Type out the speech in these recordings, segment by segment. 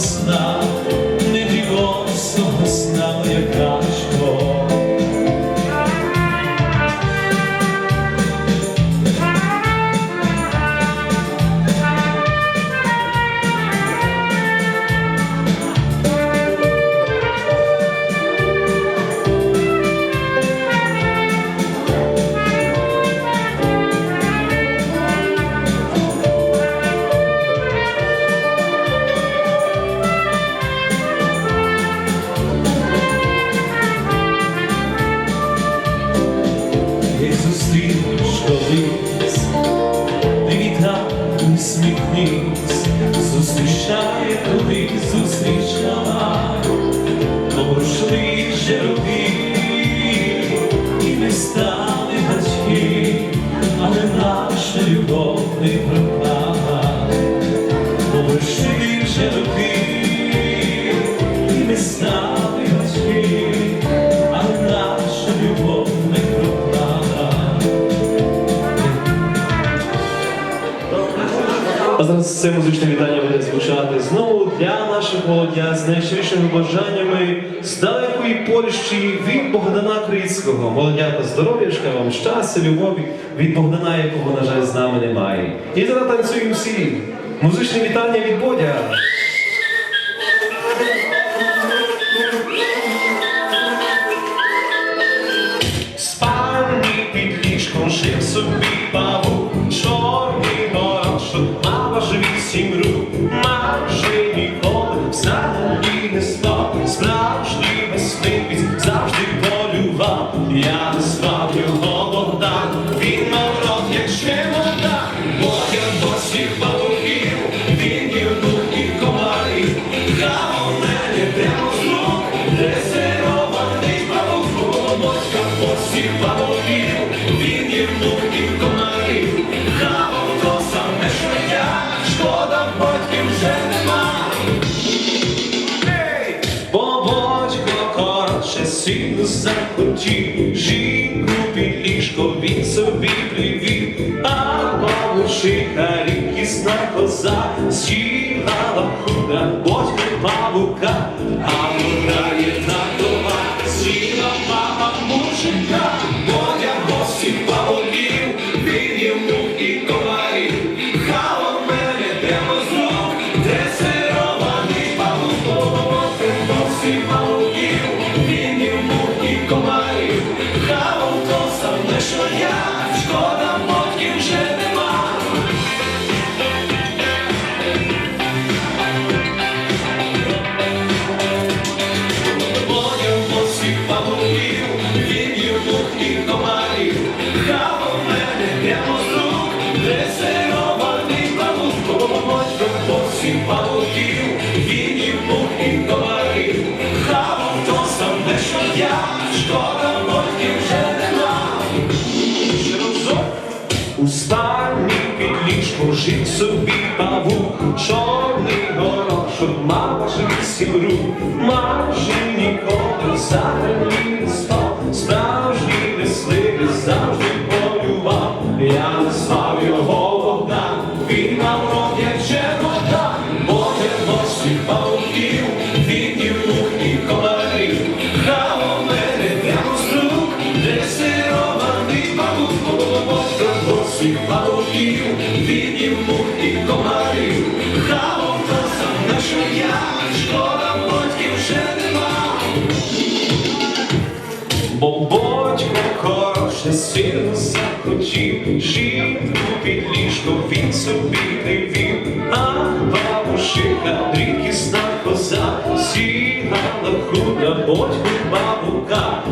сна. Please. це музичне вітання буде звучати знову для наших володя з найщирішими бажаннями з далекої Польщі від Богдана Крицького. Молодята здоров'ячка вам, щастя, любові від Богдана, якого, на жаль, з нами немає. І зараз танцюємо всі. Музичне вітання від Бодя. син захотів, жінку під ліжко він собі привів, а бабушиха рідкісна коза сіла, худа, батька павука, а вона на дома, з'їла мама мужика, бо я гості павуків, він йому і коза. паніки, ліж жить собі паву, чорний горошок, мав ваших рук, ніколи за лісто, справжні лисли завжди. Він собі не він, а бабушка, дрікісна коза, сіла худа, батьку бабука.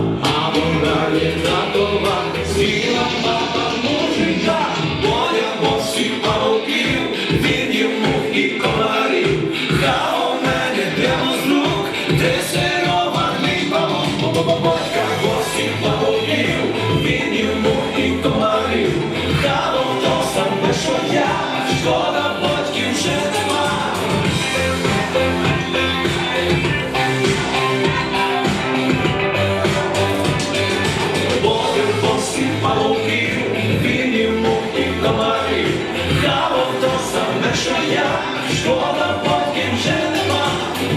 я, шкода потім вже нема,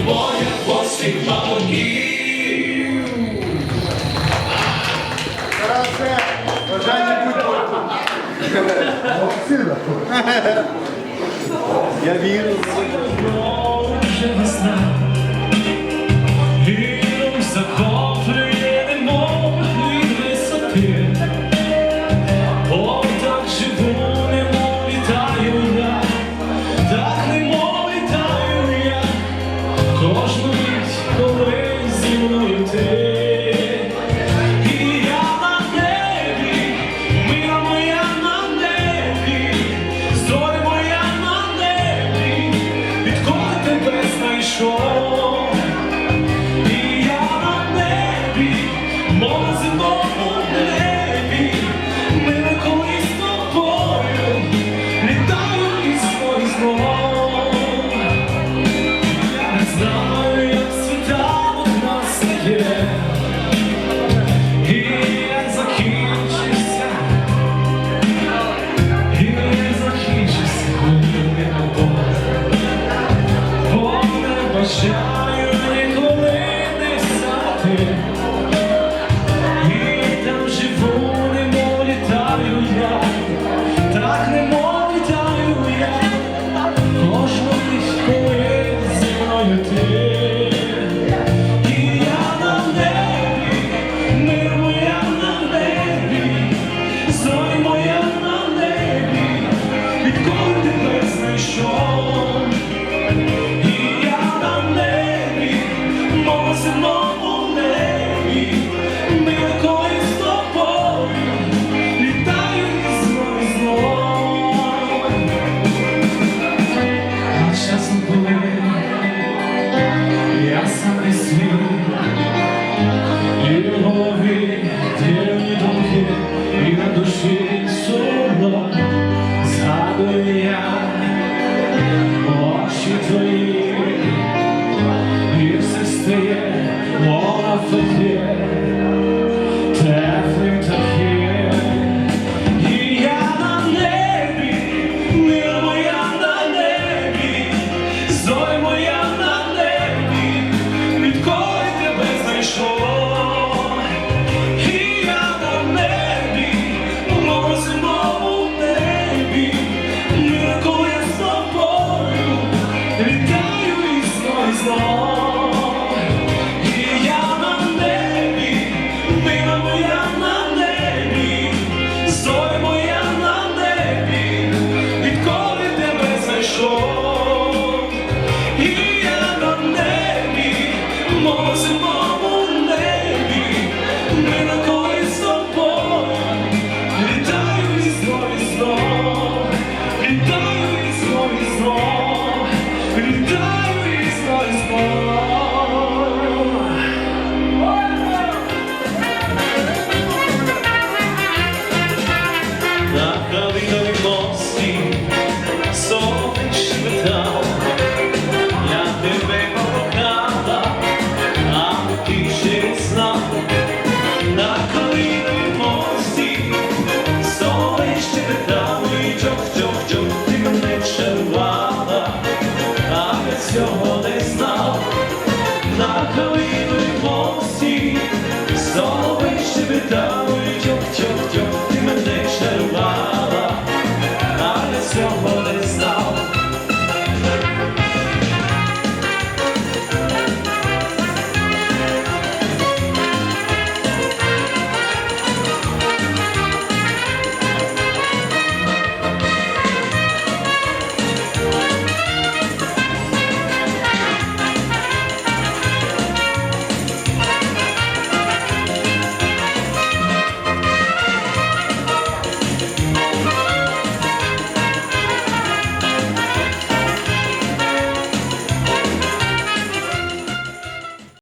бо я посвіт бабоків. Тарасе, бажання будь-бою. Я вірю. Знову вже весна. nosso.